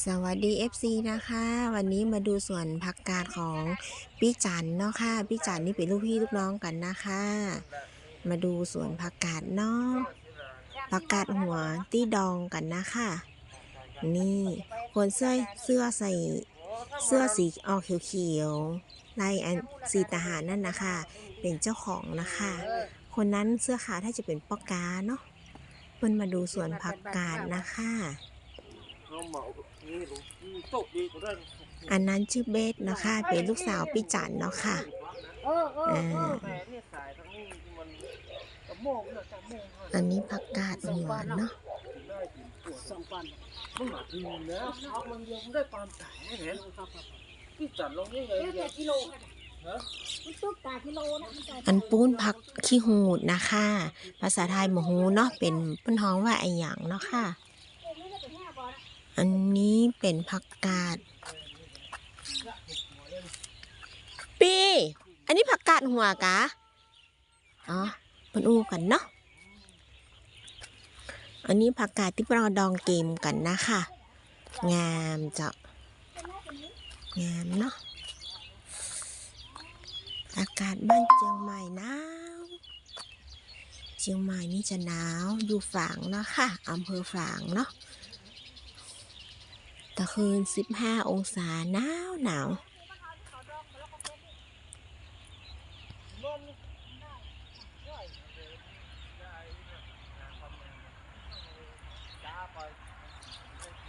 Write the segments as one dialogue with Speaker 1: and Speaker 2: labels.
Speaker 1: สวัสดี FC นะคะ วันนี้มาดูส่วนผักกาดของพี่จันเนาะค่ะพี่จันนี่เป็นลูกพี่ลูกน้องกันนะคะ มาดูส่วนผักกาดเนาะผักกาดหัวที่ดองกันนะคะนี่คนเสื้อเสื้อใส่เสื้อสีออกเขียวๆลายอันสีทหารนั่นนะคะ เป็นเจ้าของนะคะ คนนั้นเสื้อขาวถ้าจะเป็นปอกาเนาะเพิ่นมาดูส่วนผักกาดนะคะ อันนั้นชื่อเบสเนาะคะเป็นลูกสาวพี่จันเนาะค่ะ
Speaker 2: เออเออเออ
Speaker 3: แต่เนี่ยสายทั้งนี้มันกระโมงเนี่ยกระโมง
Speaker 1: อันนี้ผักกาดหัวเนาะ
Speaker 3: ได้ถึงปวด
Speaker 2: สองปัน
Speaker 3: มึงหาทีนะเอามันเดียวมึงได้ความสายเห็นพี่จัดลงยังไง
Speaker 2: เดี๋ยว
Speaker 3: เนี่
Speaker 2: แต่
Speaker 3: ย
Speaker 2: กิโล
Speaker 3: ฮะ
Speaker 2: มันตุ๊กตากิโลนะมันจ่าย
Speaker 1: อันปูนผักขี้หูดนะคะ ภาษาไทยหมูฮูเนาะเป็นเปิ้นฮ้องว่าไอหยังเนาะค่ะ
Speaker 2: ไม่ได้เป็นห้าบ อั
Speaker 1: นนี้เป็นผักกาด ปี อันนี้ผักกาดหัวกะ อ๋อเปิ้นอู้กันเนาะ อันนี้ผักกาดที่เราดองเกมกันนะคะ งามเจ้างามเนาะ อากาศบ้านเชียงใหม่หนาวเชียงใหม่นี่จะหนาวอยู่ฝางเนาะค่ะอำเภอฝางเนาะ ตะคืน 15 องศาหนาวหนาว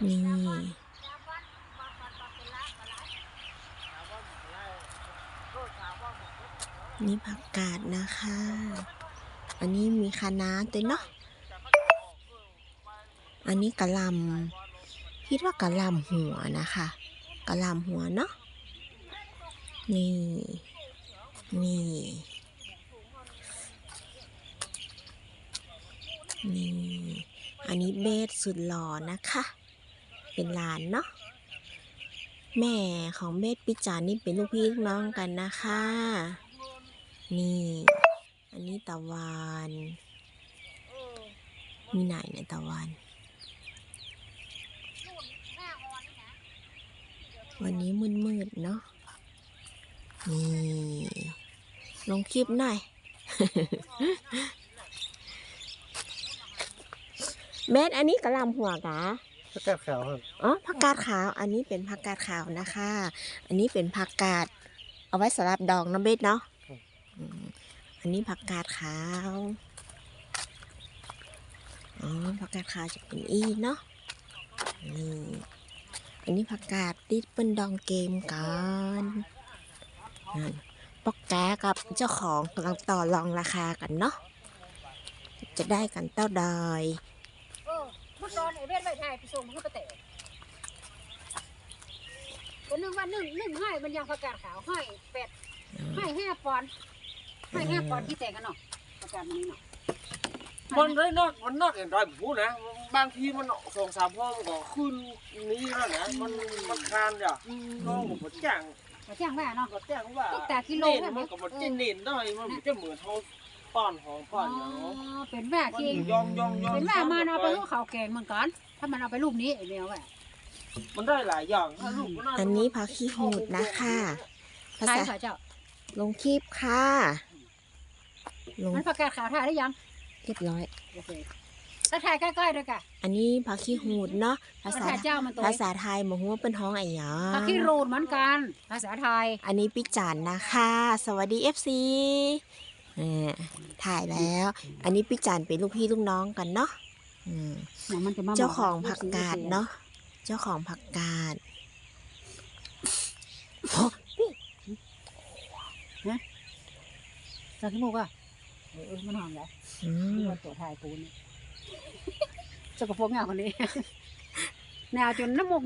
Speaker 1: นี่นี่ผักกาดนะคะ อันนี้มีคะน้าเต็มเนาะ อันนี้กะหลำ คิดว่ากะลำหัวนะคะกะลำหัวเนาะนี่ นี่ นี่ อันนี้เบสสุดหล่อนะคะ เป็นหลานเนาะแม่ของเบสปิจานี่เป็นลูกพี่ลูกน้องกันนะคะ นี่ อันนี้ตะวัน มีไหนเนี่ยตะวัน วันนี้มืดๆเนาะนี่ลงคลิปหน่อยเบสอันนี้กระหลำหัวกะ
Speaker 3: สกัดขาวครับ
Speaker 1: อ๋อผักกาดขาว อันนี้เป็นผักกาดขาวนะคะ อันนี้เป็นผักกาด เอาไว้สำหรับดองน้ำเบ็ดเนาะอืมอันนี้ผักกาดขาวอ๋อผักกาดขาวจะเป็นอีเนาะนี่ อันนี้ผักกาดที่เป็นดองเกมกันนั่นปอกแกกับเจ้าของกำลังต่อรองราคากันเนาะ จะได้กันเต้าดอย
Speaker 2: เออทุกตอนไอ้เวทไว้ไทยไปส่งมันก็ไปเตะก็นึกว่าหนึ่งหนึ่งให้มันยังประกาศขาวให้แปดให้ห้าปอนด์ให้ห้าปอนด์ที่แต่งกันเนาะประกาศมันนี้เนาะ
Speaker 3: มันได้นอดมันนอดอย่างไรผมพูดนะ บางทีมันสองสามห้องก็ขึ้นนี้แล้วนะ มันมันคานจ้ะน้องผมก็แจ้ง
Speaker 2: มาจ้างแม่เนาะ
Speaker 3: ก็แจ้งว่า
Speaker 2: ตุ๊กตากิโล
Speaker 3: เน้นมันก็มันจะเน้นได้มันจะเหมือนเขาป้อนหอมป้อนอย่างเนาะ
Speaker 2: เป็นแม่
Speaker 3: มัน
Speaker 2: คิง
Speaker 3: ย่องย่องย่อง
Speaker 2: เป็นแม่มาเอาไปให้เขาแกงเหมือนกัน ถ้ามันเอาไปรูปนี้ไอ้แมวแหละ
Speaker 3: มันได้หลายอย่างถ้าลูกมัา
Speaker 1: อันนี้ผักขี้หูดนะคะภา
Speaker 2: ใช่
Speaker 1: ษา
Speaker 2: ค่ะเจ้า
Speaker 1: ลงคลิปค่ะลง
Speaker 2: มันประกาศขาวถ่ายได้ยัง
Speaker 1: เรียบร้อย
Speaker 2: โอเคถ้าถ่ายใกล้ๆด้วยกัน
Speaker 1: อันนี้ผักขี้หูดเนาะภา
Speaker 2: มัน
Speaker 1: ษา
Speaker 2: ถ่ายเจ้ามันตัว
Speaker 1: ภาษาไทยหมอหัวเป็นห้องไอ้หยา
Speaker 2: ผักขี้รูดเหมือนกัน ภาษาไทย
Speaker 1: อันนี้ปิจานนะคะ สวัสดี FC เออถ่ายแล้ว อันนี้ปิจานเป็นลูกพี่ลูกน้องกันเนาะอืม
Speaker 2: เนี่ยมันจะมา
Speaker 1: เจ้าของผักกาดเนาะ เจ้าของผักกาดโอ้
Speaker 2: สักขี้มูกอะ เออมันหอมเลย
Speaker 1: อื
Speaker 2: นี่
Speaker 1: ม
Speaker 2: ว่าตัวไทยปูนสกปรกเงาคนนี้แนวจนน้ำมูก